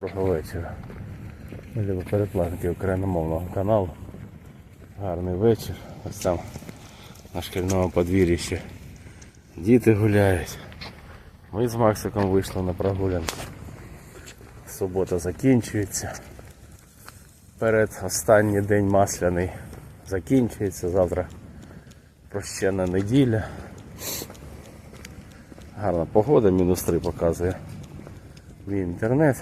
Доброго вечора. Ми любимо перекладники україномовного каналу. Гарний вечір. Ось там на шкільному подвір'ї ще діти гуляють. Ми з Максиком вийшли на прогулянку. Субота закінчується. Перед останній день масляний закінчується. Завтра прощена неділя. Гарна погода, мінус 3 показує мій інтернет.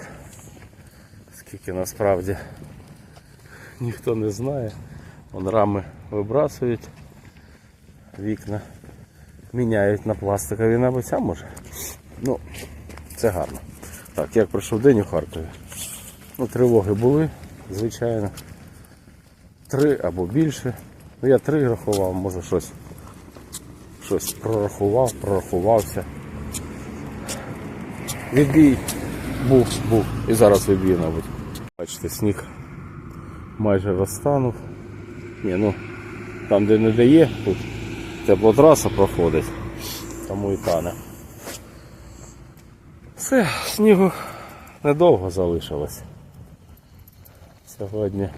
Скільки насправді ніхто не знає. Вон рами вибрасують, вікна міняють на пластикові набиття може. Ну, це гарно. Так, як пройшов день у Харкові. Ну, тривоги були, звичайно. Три або більше. Ну я три рахував, може щось. Щось прорахував, прорахувався. Відбій був, був. І зараз відбій, мабуть. Бачите, сніг майже розтанув. Ні, ну там де не дає, тут теплотраса проходить, тому і тане. Все, снігу недовго залишилось. Сьогодні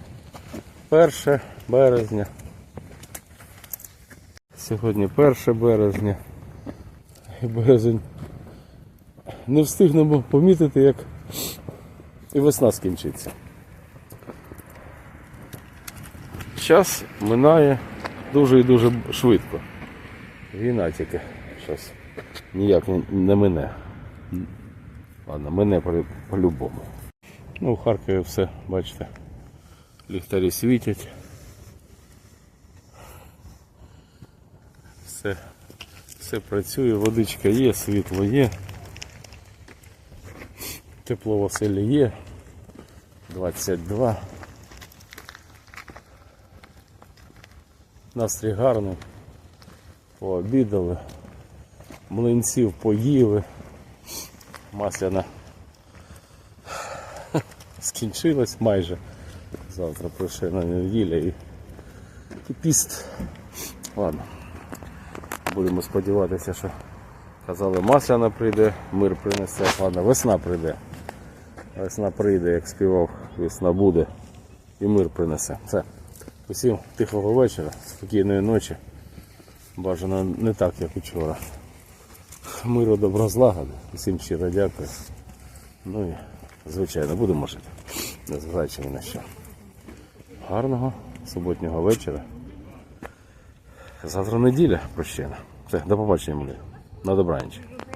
1 березня. Сьогодні 1 березня. І березень не встигнемо помітити, як і весна скінчиться. Час минає дуже і дуже швидко. Війна тільки щось ніяк не- не мине. Ладно, мене по- по-любому. Ну, в Харкові все, бачите, ліхтарі світять. Все, все працює, водичка є, світло є. Тепло в оселі є. 22. Настрій гарний. Пообідали. Млинців поїли. Масляна скінчилась майже. Завтра пришена неділя і, і піст. Ладно. Будемо сподіватися, що казали, масляна прийде, мир принесе. Ладно, весна прийде. Весна прийде, як співав, весна буде і мир принесе. Все. Усім тихого вечора, спокійної ночі. Бажано не так, як учора. Миру, добро, злагоди. Усім щиро дякую. Ну і, звичайно, будемо жити. Незважаючи ні на що. Гарного суботнього вечора. Завтра неділя прощена. Все, до побачення, милі. На добраніч.